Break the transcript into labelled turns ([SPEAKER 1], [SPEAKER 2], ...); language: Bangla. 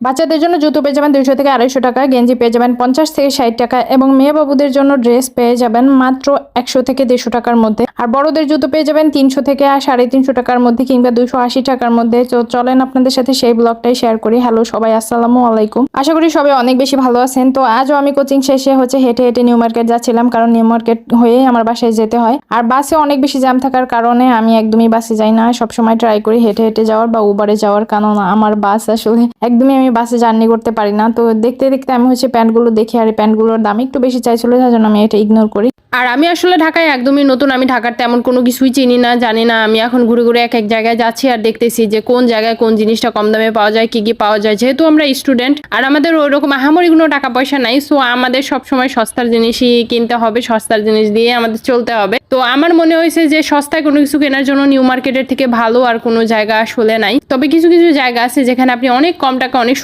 [SPEAKER 1] বাচ্চাদের জন্য জুতো পেয়ে যাবেন দুইশো থেকে আড়াইশো টাকা, গেঞ্জি পেয়ে যাবেন পঞ্চাশ থেকে ষাট টাকা এবং মেয়ে বাবুদের জন্য ড্রেস পেয়ে যাবেন মাত্র একশো থেকে দেড়শো টাকার মধ্যে। আর বড়দের জুতো পেয়ে যাবেন তিনশো থেকে সাড়ে তিনশো টাকার মধ্যে কিংবা দুশো আশি টাকার মধ্যে। তো চলেন আপনাদের সাথে সেই ব্লগটাই শেয়ার করি। হ্যালো সবাই, আসসালামু আলাইকুম। আশা করি সবাই অনেক বেশি ভালো আছেন। তো আজও আমি কোচিং শেষে হচ্ছে হেঁটে হেঁটে নিউ মার্কেট যাচ্ছিলাম কারণ নিউ মার্কেট হয়ে আমার বাসায় যেতে হয়। আর বাসে অনেক বেশি জ্যাম থাকার কারণে আমি একদমই বাসে যাই না। সবসময় ট্রাই করি হেঁটে হেঁটে যাওয়ার বা উবারে যাওয়ার। কারণ আমার বাস আসলে একদমই আমি বাসে জার্নি করতে পারি না। তো দেখতে দেখতে আমি হচ্ছে প্যান্টগুলো দেখি আর এই প্যান্টগুলোর দাম একটু বেশি চাইছিল, যার জন্য আমি এটা ইগনোর করি।
[SPEAKER 2] আর আমি আসলে ঢাকায় একদমই নতুন, আমি ঢাকার তেমন কোনো কিছুই চিনি না, জানি না। আমি এখন ঘুরে ঘুরে এক এক জায়গায় যাচ্ছি আর দেখতেছি যে কোন জায়গায় কোন জিনিসটা কম দামে পাওয়া যায়, কি কি পাওয়া যায়। যেহেতু আমরা স্টুডেন্ট আর আমাদের ওই রকম আহামরি কোনো টাকা পয়সা নাই সো আমাদের সব সময় সস্তার জিনিসই কিনতে হবে, সস্তার জিনিস দিয়ে আমাদের চলতে হবে। তো আমার মনে হয়েছে যে সস্তায় কোনো কিছু কেনার জন্য নিউ মার্কেটের থেকে ভালো আর কোনো জায়গা আসলে নাই। তবে কিছু কিছু জায়গা আছে যেখানে আপনি অনেক কম টাকা, অনেক